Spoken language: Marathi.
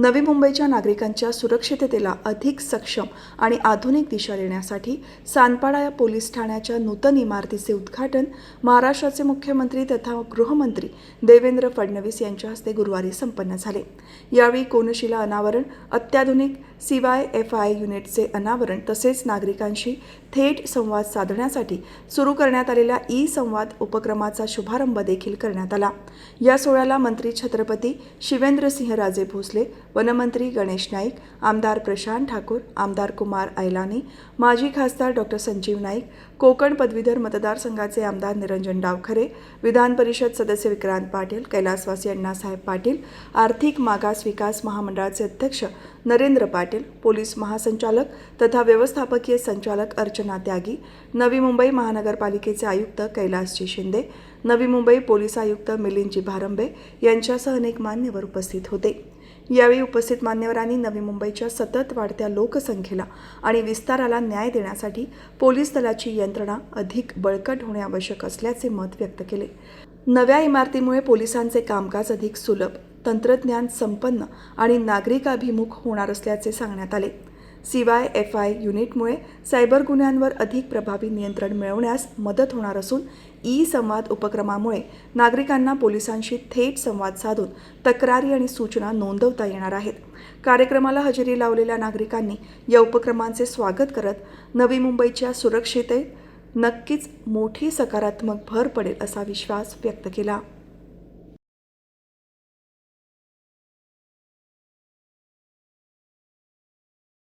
नवी मुंबईच्या नागरिकांच्या सुरक्षिततेला अधिक सक्षम आणि आधुनिक दिशा देण्यासाठी सानपाडा या पोलीस ठाण्याच्या नूतन इमारतीचे उद्घाटन महाराष्ट्राचे मुख्यमंत्री तथा गृहमंत्री देवेंद्र फडणवीस यांच्या हस्ते गुरुवारी संपन्न झाले. यावेळी कोनशिला अनावरण अत्याधुनिक सीवाय एफ आय युनिटचे अनावरण तसेच नागरिकांशी थेट संवाद साधण्यासाठी सुरू करण्यात आलेल्या ई संवाद उपक्रमाचा शुभारंभ देखील करण्यात आला. या सोहळ्याला मंत्री छत्रपती शिवेंद्रसिंह राजे भोसले वनमंत्री गणेश नाईक आमदार प्रशांत ठाकूर आमदार कुमार ऐलानी माजी खासदार डॉक्टर संजीव नाईक कोकण पदवीधर मतदारसंघाचे आमदार निरंजन डावखरे विधान परिषद सदस्य विक्रांत पाटील कैलासवासी अण्णासाहेब पाटील आर्थिक मागास विकास महामंडळाचे अध्यक्ष नरेंद्र पाटील पोलीस महासंचालक तथा व्यवस्थापकीय संचालक अर्चना त्यागी नवी मुंबई महानगरपालिकेचे आयुक्त कैलासजी शिंदे नवी मुंबई पोलीस आयुक्त मिलिंदजी भारंबे यांच्यासह अनेक मान्यवर उपस्थित होते. यावेळी उपस्थित मान्यवरांनी नवी मुंबईच्या सतत वाढत्या लोकसंख्येला आणि विस्ताराला न्याय देण्यासाठी पोलीस दलाची यंत्रणा अधिक बळकट होणे आवश्यक असल्याचे मत व्यक्त केले. नव्या इमारतीमुळे पोलिसांचे कामकाज अधिक सुलभ तंत्रज्ञान संपन्न आणि नागरिकाभिमुख होणार असल्याचे सांगण्यात आले. सीवाय एफ आय युनिटमुळे सायबर गुन्ह्यांवर अधिक प्रभावी नियंत्रण मिळवण्यास मदत होणार असून ई संवाद उपक्रमामुळे नागरिकांना पोलिसांशी थेट संवाद साधून तक्रारी आणि सूचना नोंदवता येणार आहेत. कार्यक्रमाला हजेरी लावलेल्या नागरिकांनी या उपक्रमांचे स्वागत करत नवी मुंबईच्या सुरक्षितेत नक्कीच मोठी सकारात्मक भर पडेल असा विश्वास व्यक्त केला.